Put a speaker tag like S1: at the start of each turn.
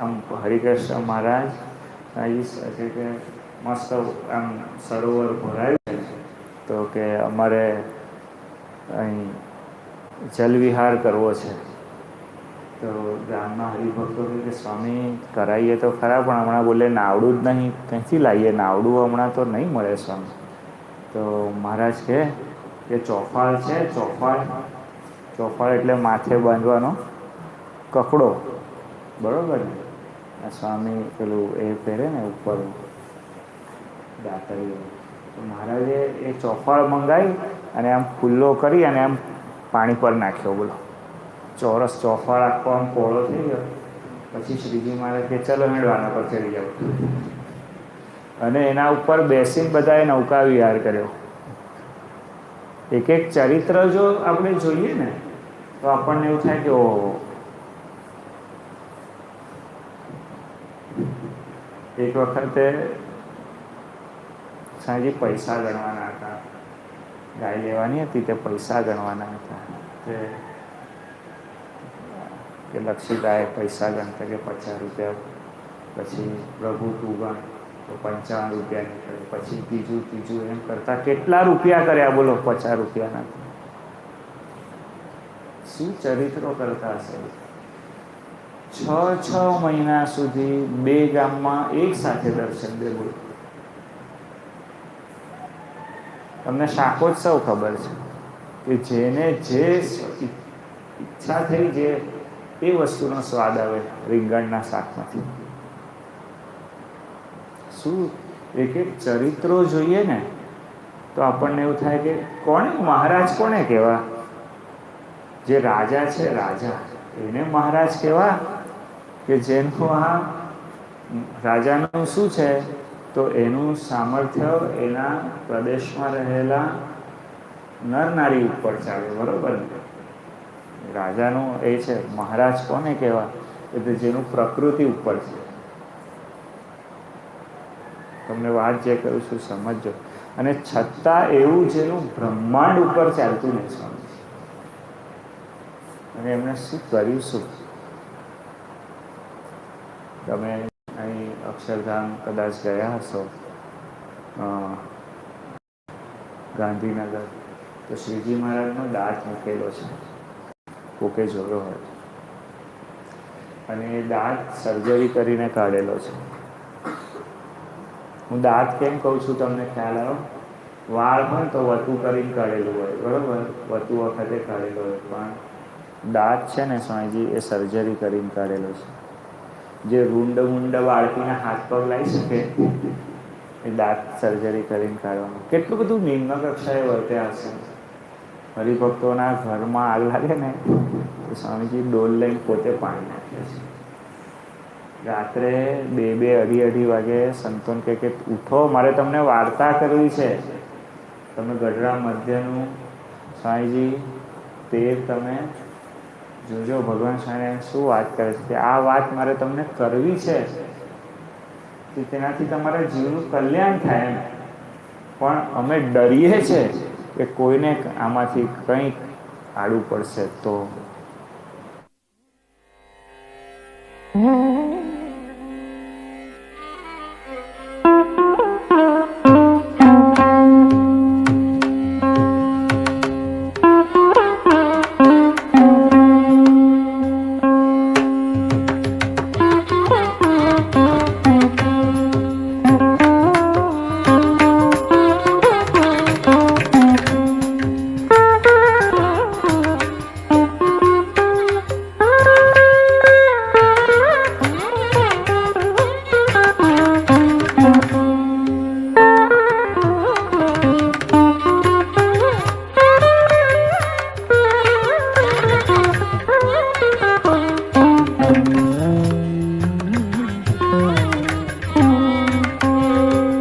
S1: આમ હરિકૃષ્ણ મહારાજ છે કે મસ્ત આમ સરોવર ભરાયું છે. તો કે અમારે અહીં જલવિહાર કરવો છે. તો ગામના હરિભક્તો કે સ્વામી કરાવીએ તો ખરા, પણ હમણાં બોલે નાવડું જ નહીં. ક્યાંથી લાવીએ નાવડું હમણાં તો નહીં મળે સ્વામી. તો મહારાજ કહે કે ચોફાળ છે ચોફાળ ચોફાળ એટલે માથે બાંધવાનો કકડો. બરાબર ને? આ સ્વામી પેલું એ પહેરે ને ઉપર દાતરીઓ તો મહારાજે એ ચોફાળ મંગાવી અને આમ ખુલ્લો કરી અને આમ પાણી પર નાખ્યો, બોલો. ચોરસ ચોફાળ આખો આમ પોળો થઈ ગયો. પછી શ્રીજી મહારાજ કે, ચલો મેળવાના પર ચડી જાઓ. અને એના ઉપર બેસીને બધાએ નૌકા વિહાર કર્યો. એક એક ચરિત્ર જો આપણે જોઈએ ને, તો આપણને એવું થાય કે, ઓહો એક વખતે સાંજે પૈસા ગણવાના હતા. ગાય લેવાની હતી તે પૈસા ગણવાના હતા. તે કે લક્ષિતાએ પૈસા ગણતા કે પચાસ રૂપિયા, પછી પ્રભુ તું ગણ, તો પંચાવન રૂપિયા નીકળે, પછી ત્રીજું ત્રીજું એમ કરતા કેટલા રૂપિયા કર્યા બોલો? પચાસ રૂપિયાના. શું ચરિત્રો કરતા હશે? છ છ મહિના સુધી બે ગામમાં એક સાથે દર્શન દેવું તમને શાકોત્સવ ખબર છે કે જેને જે ઈચ્છા થઈ જે એ વસ્તુનો સ્વાદ આવે રીંગણના શાકમાંથી. શું? એક એક ચરિત્રો જોઈએ ને, તો આપણને એવું થાય કે કોણે, મહારાજ કોને કહેવા જે રાજા છે, રાજા. એને મહારાજ કહેવા કે જેનું આ રાજાનું શું છે? તો એનું સામર્થ્ય એના પ્રદેશમાં રહેલા નર નારી ઉપર ચાલે, બરોબર રાજાનું એ છે, મહારાજ કોને કહેવા કે જેનું પ્રકૃતિ ઉપર છે. તમને વાત જે કરું છું, સમજજો. અને છતાં એવું જેનું બ્રહ્માંડ ઉપર ચાલતું સ્વામી અને એમણે શું કર્યું? શું? તમે અહીં અક્ષરધામ કદાચ ગયા હશો. ગાંધીનગર. તો શ્રીજી મહારાજનો દાંત મૂકેલો છે. કોકે જોયો હોય. અને એ દાંત સર્જરી કરીને કાઢેલો છે. હું દાંત કેમ કહું છું તમને ખ્યાલ આવ્યો વાળ પણ તો વતું કરીને કાઢેલું હોય, બરાબર? વતું વખતે કાઢેલો હોય. પણ દાંત છે ને સ્વામીજી, એ સર્જરી કરીને કાઢેલો છે. જે રૂંડ મુંડ બાળકીને હાથ પગ લાવી શકે, એ દાંત સર્જરી કરીને કાઢવાનું. કેટલું બધું નિમ્ન કક્ષાએ વર્ત્યા હશે હરિભક્તોના ઘરમાં આગ લાગે ને, તો સ્વામીજી ડોલ લઈને પોતે પાણી નાખે છે. રાત્રે બે બે, અઢી અઢી વાગે સંતોન કહે કે, ઉઠો, મારે તમને વાર્તા કરવી છે. તમે ગઢડા મધ્યનું, સ્વામીજી તેર તમે જોજો, ભગવાન સ્વામિનારાયણ શું વાત કરે છે? આ વાત મારે તમને કરવી છે. કે તેનાથી તમારા જીવનું કલ્યાણ થાય એમ. પણ અમે ડરીએ છે કે કોઈને આમાંથી કંઈક આડું પડશે તો.